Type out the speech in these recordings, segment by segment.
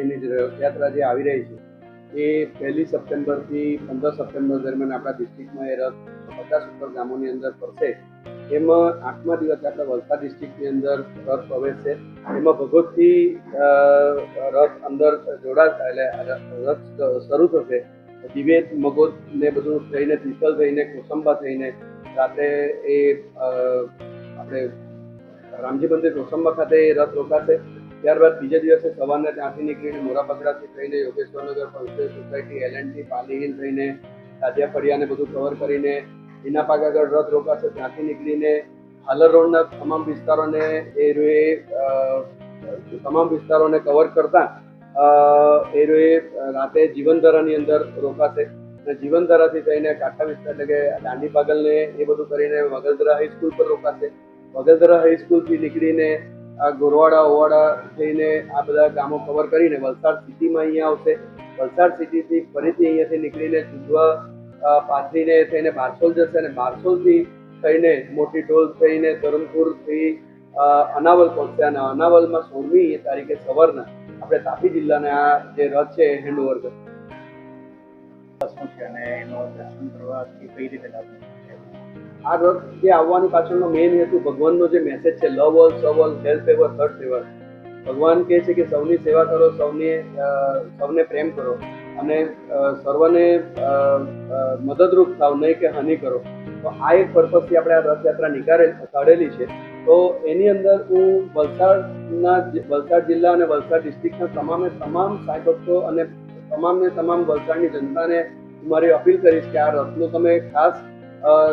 એની જ આવી રહી છે, એ પહેલી સપ્ટેમ્બરથી પંદર સપ્ટેમ્બર દરમિયાન આપણા ડિસ્ટ્રિક્ટમાં એ રથ પચાસ ઉપર ગામોની અંદર ફરશે એમાં આઠમા દિવસે આપણા વલસાડ ડિસ્ટ્રિક્ટની અંદર રથ પ્રવેશશે. એમાં ભગવતથી રથ અંદર જોડાશે એટલે રથ શરૂ થશે. દિવેત મગોદ ને બધું થઈને, તિથલ થઈને, કોસંબા થઈને રાતે એ આપણે રામજી મંદિર કોસંબા ખાતે એ રથ રોકાશે. ત્યારબાદ બીજા દિવસે સવારના ત્યાંથી નીકળીને મોરાપગડાથી થઈને યોગેશ્વરનગર પંચાયત સોસાયટી એલએનટી પાલી હિલ થઈને તાજિયા ફળિયાને બધું કવર કરીને ઈનાપાક આગળ રથ રોકાશે. ત્યાંથી નીકળીને હાલર રોડના તમામ વિસ્તારોને એ રોએ તમામ વિસ્તારોને કવર કરતા એ રોએ રાતે જીવનધારાની અંદર રોકાશે. અને જીવનધારાથી થઈને કાંઠા વિસ્તાર એટલે કે દાંડી પાગલને એ બધું કરીને વગલધરા હાઈસ્કૂલ પર રોકાશે. વગલધરા હાઈસ્કૂલથી નીકળીને આ ગોરવાડા ઓવાડા થઈને આ બધા ગામો કવર કરીને વલસાડ સિટીમાં અહીંયા આવશે. વલસાડ સિટીથી ફરીથી અહીંયાથી નીકળીને જુદવા અ, પાથરીને થઈને બારસોલ જશે અને બારસોલથી થઈને મોટી ઢોલ થઈને ધરમપુરથી અનાવલ પહોંચશે. અને અનાવલમાં સોળમી તારીખે સવારના આપણે તાપી જિલ્લાને આ જે રથ છે એ હેન્ડઓવર કરશે. અને એનો દર્શન કરવાથી કઈ રીતે લાભ આ રથ જે આવવાની પાછળનો મેઇન હેતુ ભગવાનનો જે મેસેજ છે love all serve all help ever hurt ever ભગવાન કહે છે કે સૌની સેવા કરો, સૌને સૌને પ્રેમ કરો અને સર્વને મદદરૂપ થાવ, નહીં કે હાનિ કરો. તો આ એક પર્પઝથી આપણે આ રથયાત્રા નીકાળે કાઢેલી છે. તો એની અંદર હું વલસાડના વલસાડ જિલ્લા અને વલસાડ ડિસ્ટ્રિક્ટના તમામે તમામ સાંઈ અને તમામને તમામ વલસાડની જનતાને મારી અપીલ કરીશ કે આ રથનું તમે ખાસ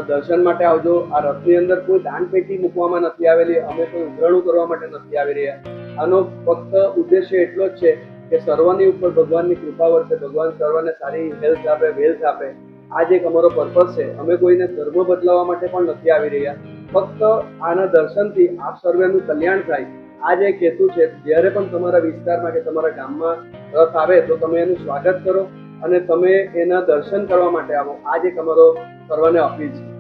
દર્શન માટે આવજો. આ રથની અંદર કોઈ દાન પેટી મૂકવામાં નથી આવેલી. અમે કોઈ ઉઘરાણું કરવા માટે નથી આવી રહ્યા. આનો ફક્ત ઉદ્દેશ્ય એટલો જ છે કે સર્વની ઉપર ભગવાનની કૃપા વરસે, ભગવાન સર્વને સારી હેલ્થ આપે વેલ્થ આપે. આ જ એક અમારો પર્પઝ છે. અમે કોઈને ધર્મ બદલાવવા માટે પણ નથી આવી રહ્યા. ફક્ત આના દર્શનથી આપ સર્વેનું કલ્યાણ થાય. આ જે હેતુ છે. જ્યારે પણ તમારા વિસ્તારમાં કે તમારા ગામમાં રથ આવે તો તમે એનું સ્વાગત કરો. અને તમે એના દર્શન કરવા માટે આવો. આ જ એક અમારો સર્વને અપીલ છે.